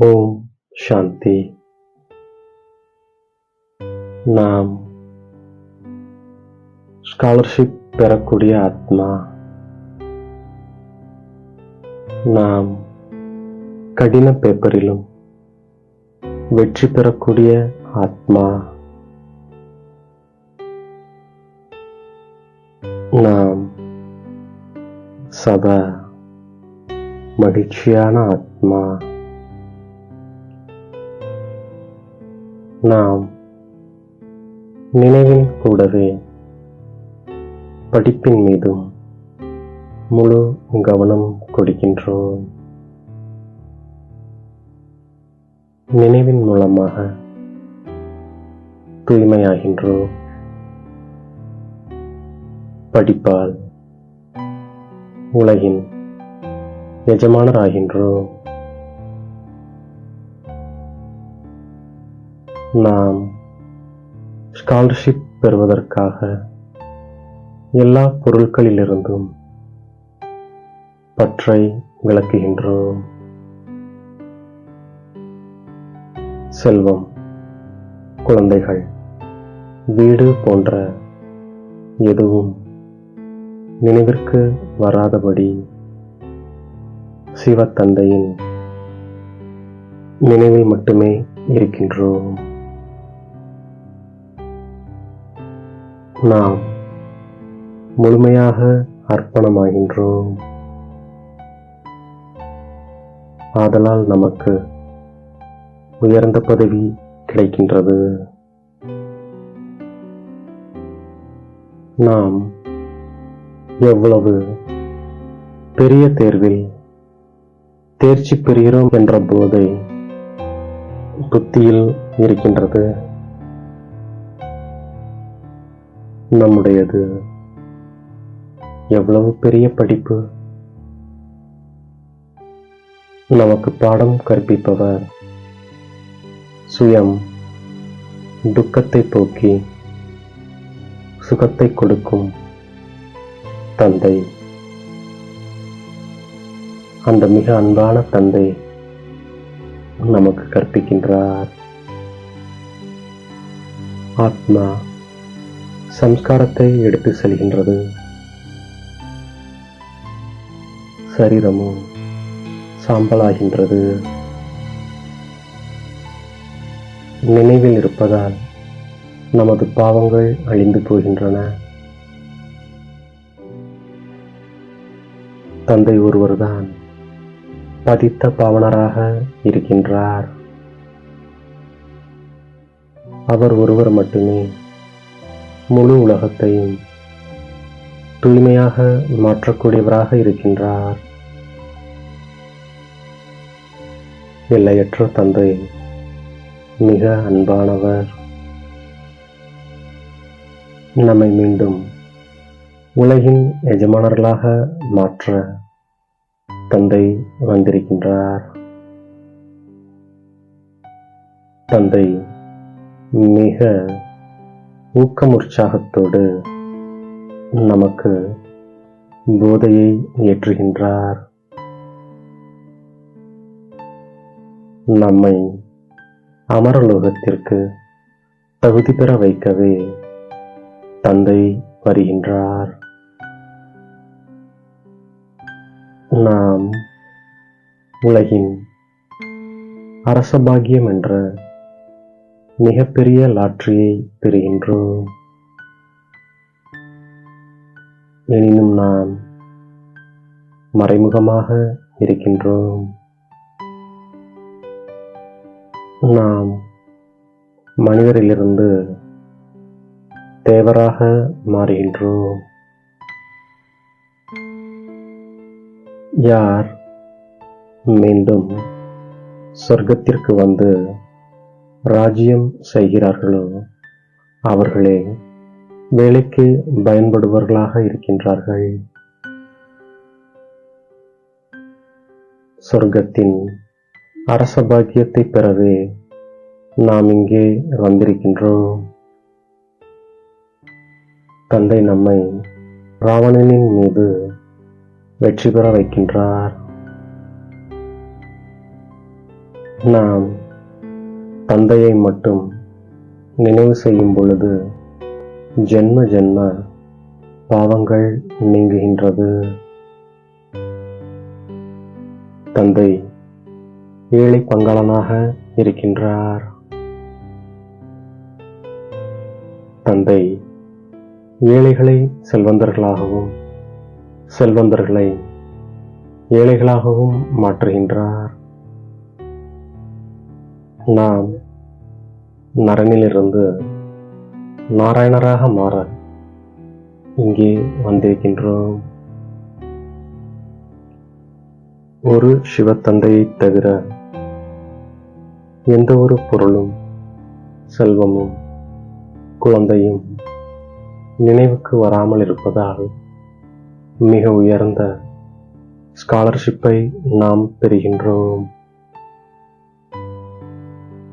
ஓம் சாந்தி. நாம் ஸ்காலர்ஷிப் பெறக்கூடிய ஆத்மா. நாம் கடின பேப்பரிலும் வெற்றி பெறக்கூடிய ஆத்மா. நாம் சதா மகிழ்ச்சியான ஆத்மா. நாம் நினைவில் கூடவே படிப்பின் மீதும் முழு கவனம் கொடுக்கின்றோம். நினைவின் மூலமாக தூய்மையாகின்றோம். படிப்பால் உலகின் எஜமானராகின்றோம். நாம் ஸ்காலர்ஷிப் பெறுவதற்காக எல்லா பொருட்களிலிருந்தும் பற்றை விளக்குகின்றோம். செல்வம் குழந்தைகள் வீடு போன்ற எதுவும் நினைவிற்கு வராதபடி சிவத்தந்தையின் நினைவில் மட்டுமே இருக்கின்றோம். நாம் முழுமையாக அர்ப்பணமாகின்றோம். ஆதலால் நமக்கு உயர்ந்த பதவி கிடைக்கின்றது. நாம் எவ்வளவு பெரிய தேர்வில் தேர்ச்சி பெறுகிறோம் என்ற போதை புத்தியில் இருக்கின்றது. நம்முடையது. எவ்வளவு பெரிய படிப்பு? நமக்கு பாடம் கற்பிப்பவர் சுயம். துக்கத்தை போக்கி சுகத்தை கொடுக்கும் தந்தை. அந்த மிக அன்பான தந்தை நமக்கு கற்பிக்கின்றார். ஆத்மா சம்ஸ்காரத்தை எடுத்து செல்கின்றது. சரீரமும் சாம்பலாகின்றது. நினைவில் இருப்பதால் நமது பாவங்கள் அழிந்து போகின்றன. தந்தை ஒருவர்தான் பதித்த பாவனராக இருக்கின்றார். அவர் ஒருவர் மட்டுமே முழு உலகத்தையும் தூய்மையாக மாற்றக்கூடியவராக இருக்கின்றார். எல்லையற்ற தந்தை மிக அன்பானவர். நம்மை மீண்டும் உலகின் எஜமானர்களாக மாற்ற தந்தை வந்திருக்கின்றார். தந்தை மிக ஊக்கம் உற்சாகத்தோடு நமக்கு போதையை ஏற்றுகின்றார். நம்மை அமரலோகத்திற்கு தகுதி பெற வைக்கவே தந்தை வருகின்றார். நாம் உலகின் அரசபாகியம் என்ற மிகப்பெரிய லாட்ரியை பெறுகின்றோம். எனினும் நாம் மறைமுகமாக இருக்கின்றோம். நாம் மனிதரிலிருந்து தேவராக மாறுகின்றோம். யார் மீண்டும் சொர்க்கத்திற்கு வந்து ராஜ்யம் செய்கிறார்களோ? அவர்களே வேலைக்கு பயன்படுபவர்களாக இருக்கின்றார்கள். சொர்க்கத்தின் அரச பாக்கியத்தை பெறவே நாம் இங்கே வந்திருக்கின்றோம். தந்தை நம்மை ராவணனின் மீது வெற்றி பெற வைக்கின்றார். நாம் தந்தையை மட்டும் நினைவு செய்யும் பொழுது ஜென்ம ஜென்ம பாவங்கள் நீங்குகின்றது. தந்தை ஏழை பங்காளனாக இருக்கின்றார். தந்தை ஏழைகளை செல்வந்தர்களாகவும் செல்வந்தர்களை ஏழைகளாகவும் மாற்றுகின்றார். நாம் நரனிலிருந்து நாராயணராக மாற இங்கே வந்திருக்கின்றோம். ஒரு சிவத்தந்தையை தவிர எந்த ஒரு பொருளும் செல்வமும் குழந்தையும் நினைவுக்கு வராமல் இருப்பதால் மிக உயர்ந்த ஸ்காலர்ஷிப்பை நாம் பெறுகின்றோம்.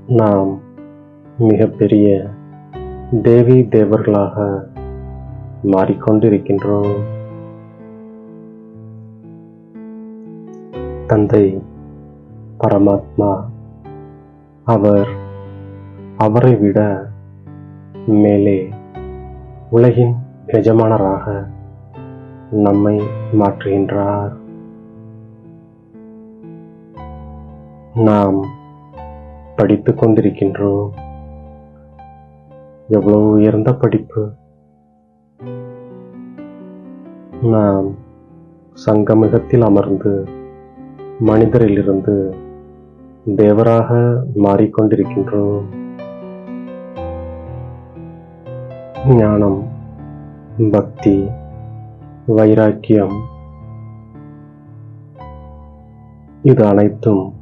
நாம் மிகப்பெரிய தேவி தேவர்களாக மாறிக்கொண்டிருக்கின்றோம். தந்தை பரமாத்மா அவர் அவரை விட மேலே உலகின் எஜமானராக நம்மை மாற்றுகின்றார். நாம் படித்துக் கொண்டிருக்கின்றோம். எவ்வளவு உயர்ந்த படிப்பு? நாம் சங்கமிகத்தில் அமர்ந்து மனிதரிலிருந்து தேவராக மாறிக்கொண்டிருக்கின்றோம். ஞானம் பக்தி வைராக்கியம் இது அனைத்தும்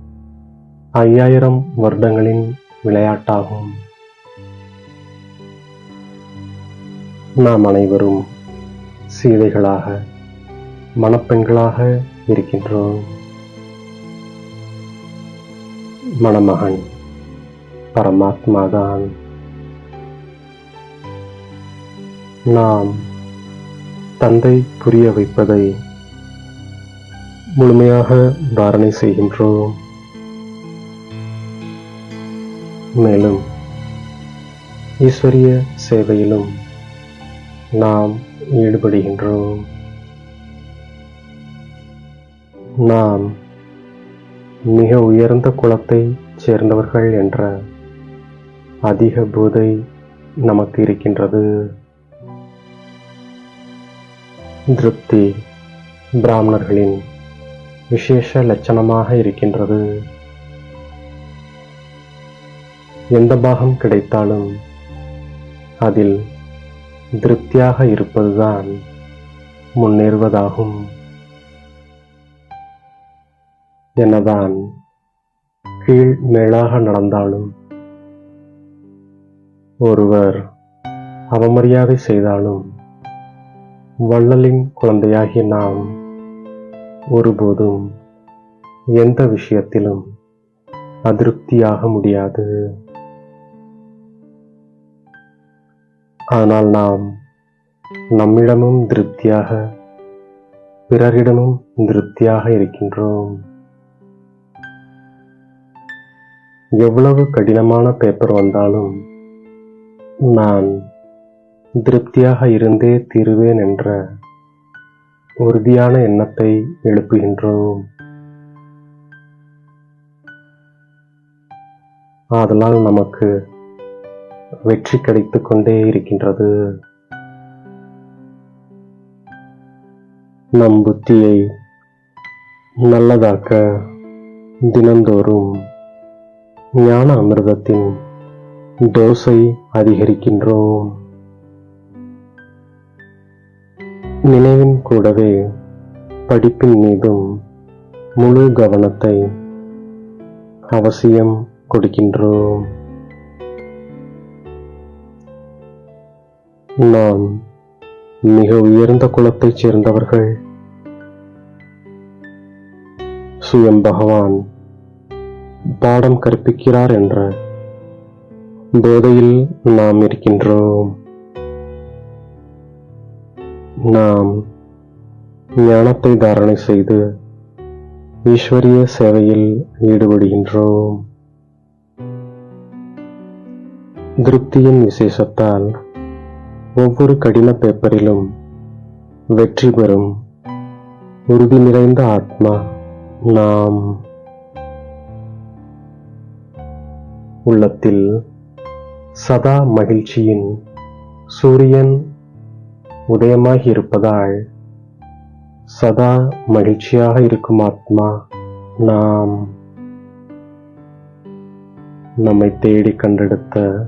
ஐயாயிரம் வருடங்களின் விளையாட்டாகும். நாம் அனைவரும் சீதைகளாக மணப்பெண்களாக இருக்கின்றோம். மணமகன் பரமாத்மாதான். நாம் தந்தை புரிய வைப்பதை முழுமையாக தாரணை செய்கின்றோம். மேலும் ஈஸ்வரிய சேவையிலும் நாம் ஈடுபடுகின்றோம். நாம் மிக உயர்ந்த குலத்தை சேர்ந்தவர்கள் என்ற அதிக போதை நமக்கு இருக்கின்றது. திருப்தி பிராமணர்களின் விசேஷ லட்சணமாக இருக்கின்றது. எந்த பாகம் கிடைத்தாலும் அதில் திருப்தியாக இருப்பதுதான் முன்னேறுவதாகும். என்னதான் கீழ் மேலாக நடந்தாலும் ஒருவர் அவமரியாதை செய்தாலும் வள்ளலின் குழந்தையாகிய நாம் ஒருபோதும் எந்த விஷயத்திலும் அதிருப்தியாக முடியாது. ஆனால் நாம் நம்மிடமும் திருப்தியாக பிறரிடமும் திருப்தியாக இருக்கின்றோம். எவ்வளவு கடினமான பேப்பர் வந்தாலும் நான் திருப்தியாக இருந்தே தீருவேன் என்ற உறுதியான எண்ணத்தை எழுப்புகின்றோம். ஆதலால் நமக்கு வெற்றி கிடைத்துக் கொண்டே இருக்கின்றது. நம் புத்தியை நல்லதாக்க தினந்தோறும் ஞான அமிர்தத்தின் டோஸை அதிகரிக்கின்றோம். நினைவின் கூடவே படிப்பின் மீதும் முழு கவனத்தை அவசியம் கொடுக்கின்றோம். நாம் மிக உயர்ந்த குலத்தைச் சேர்ந்தவர்கள். சுயம் பகவான் பாடம் கற்பிக்கிறார் என்ற போதையில் நாம் இருக்கின்றோம். நாம் ஞானத்தை தாரணை செய்து ஈஸ்வரிய சேவையில் ஈடுபடுகின்றோம். திருப்தியின் விசேஷத்தால் ஒவ்வொரு கடின பேப்பரிலும் வெற்றி பெறும். உறுதி நிறைந்த ஆத்மா நாம். உள்ளத்தில் சதா மகிழ்ச்சியின் சூரியன் உதயமாகி இருப்பதால் சதா மகிழ்ச்சியாக இருக்கும் ஆத்மா நாம். நம்மை தேடி கண்டெடுத்த